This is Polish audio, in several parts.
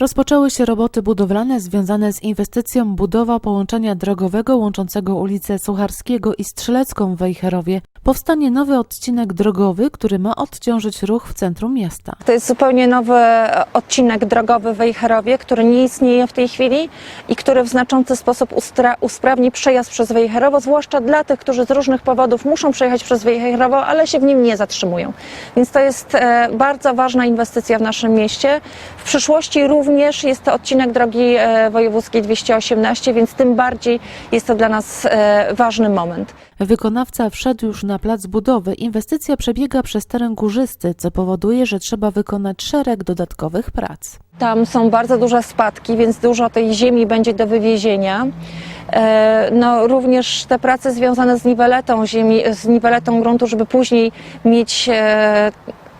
Rozpoczęły się roboty budowlane związane z inwestycją budowa połączenia drogowego łączącego ulicę Sucharskiego i Strzelecką w Wejherowie. Powstanie nowy odcinek drogowy, który ma odciążyć ruch w centrum miasta. To jest zupełnie nowy odcinek drogowy w Wejherowie, który nie istnieje w tej chwili i który w znaczący sposób usprawni przejazd przez Wejherowo, zwłaszcza dla tych, którzy z różnych powodów muszą przejechać przez Wejherowo, ale się w nim nie zatrzymują. Więc to jest e, bardzo ważna inwestycja w naszym mieście. W przyszłości również jest to odcinek drogi e, wojewódzkiej 218, więc tym bardziej jest to dla nas e, ważny moment. Wykonawca wszedł już na plac budowy. Inwestycja przebiega przez teren górzysty, co powoduje, że trzeba wykonać szereg dodatkowych prac. Tam są bardzo duże spadki, więc dużo tej ziemi będzie do wywiezienia. E, No, również te prace związane z niweletą ziemi, z niweletą gruntu, żeby później mieć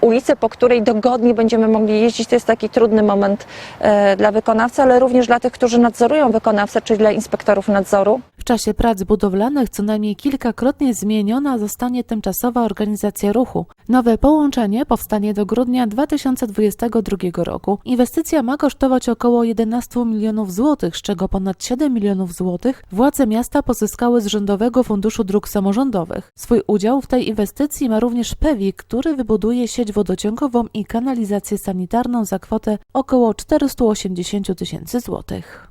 ulicę, po której dogodnie będziemy mogli jeździć, to jest taki trudny moment e, dla wykonawcy, ale również dla tych, którzy nadzorują wykonawcę, czyli dla inspektorów nadzoru. W czasie prac budowlanych co najmniej kilkakrotnie zmieniona zostanie tymczasowa organizacja ruchu. Nowe połączenie powstanie do grudnia 2022 roku. Inwestycja ma kosztować około 11 milionów złotych, z czego ponad 7 milionów złotych władze miasta pozyskały z Rządowego Funduszu Dróg Samorządowych. Swój udział w tej inwestycji ma również PEWI, który wybuduje sieć wodociągową i kanalizację sanitarną za kwotę około 480 tysięcy złotych.